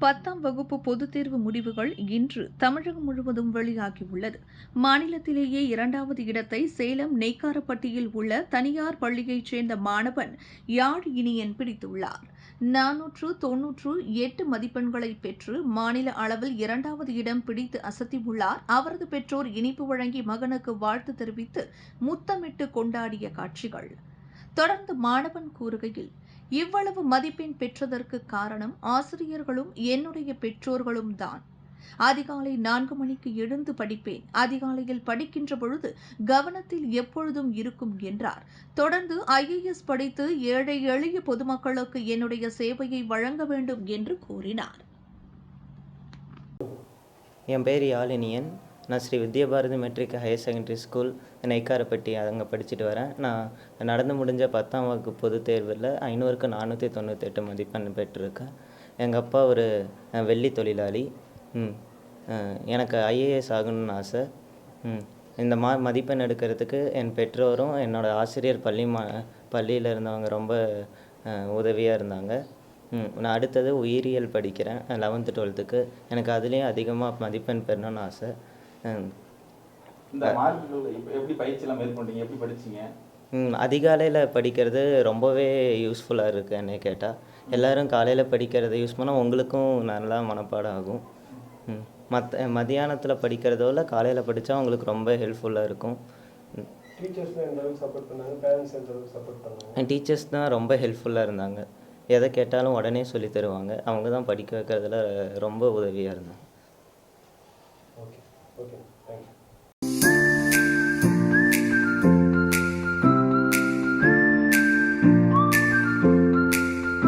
பத்தாம் வகுப்பு பொதுத் தேர்வு முடிவுகள் இன்று தமிழகம் முழுவதும் வெளியாகியுள்ளது. மாநிலத்திலேயே இரண்டாவது இடத்தை சேலம் நெய்க்காரப்பட்டியில் உள்ள தனியார் பள்ளியைச் சேர்ந்த மாணவன் யாழ் இனியன் பிடித்துள்ளார். நானூற்று தொன்னூற்று எட்டு மதிப்பெண்களை பெற்று மாநில அளவில் இரண்டாவது இடம் பிடித்து அசத்தியுள்ளார். அவரது பெற்றோர் இனிப்பு வழங்கி மகனுக்கு வாழ்த்து தெரிவித்து முத்தமிட்டு கொண்டாடிய காட்சிகள். தொடர்ந்து மாணவன் கூறுகையில் இவ்வளவு மதிப்பெண் பெற்றதற்கு காரணம் ஆசிரியர்களும் என்னுடைய பெற்றோர்களும் தான். அதிகாலை நான்கு மணிக்கு எழுந்து படிப்பேன். அதிகாலையில் படிக்கின்ற பொழுது கவனத்தில் எப்பொழுதும் இருக்கும் என்றார். தொடர்ந்து ஐஏஎஸ் படித்து ஏழை எளிய பொதுமக்களுக்கு என்னுடைய சேவையை வழங்க வேண்டும் என்று கூறினார். என் பேர் யாழினியன். நான் Sri Vidyabharathi matric higher secondary school Neikkarapatti அங்கே படிச்சுட்டு வரேன். நான் நடந்து முடிஞ்ச பத்தாம் வகுப்பு பொதுத் தேர்வில் ஐநூறுக்கு நானூற்றி தொண்ணூத்தெட்டு மதிப்பெண் பெற்றிருக்கேன். எங்கள் அப்பா ஒரு வெள்ளி தொழிலாளி. ம் எனக்கு ஐஏஎஸ் ஆகணும்னு ஆசை. ம் இந்த மா மதிப்பெண் எடுக்கிறதுக்கு என் பெற்றோரும் என்னோடய ஆசிரியர் பள்ளி மா பள்ளியில் இருந்தவங்க ரொம்ப உதவியாக இருந்தாங்க. ம் நான் அடுத்தது உயிரியல் படிக்கிறேன் லெவன்த்து டுவெல்த்துக்கு எனக்கு அதுலேயும் அதிகமாக மதிப்பெண் பெறணும்னு ஆசை. இந்த மார்க்குகள் இப்ப எப்படி பயிற்சியெல்லாம் மேற்கொண்டீங்க? எப்படி படிச்சீங்க? ம், அதிகாலையில் படிக்கிறது ரொம்பவே யூஸ்ஃபுல்லாக இருக்குது என்னை கேட்டால் எல்லோரும் காலையில் படிக்கிறத யூஸ் பண்ணால் உங்களுக்கும் நல்லா மனப்பாடம் ஆகும். ம் மற்ற மதியானத்தில் படிக்கிறதோட காலையில் படித்தா உங்களுக்கு ரொம்ப ஹெல்ப்ஃபுல்லாக இருக்கும். டீச்சர்ஸ் தான் ரொம்ப ஹெல்ப்ஃபுல்லாக இருந்தாங்க. எதை கேட்டாலும் உடனே சொல்லி தருவாங்க. அவங்க தான் படிக்க வைக்கிறதுல ரொம்ப உதவியாக இருந்தாங்க. Okay, thank you.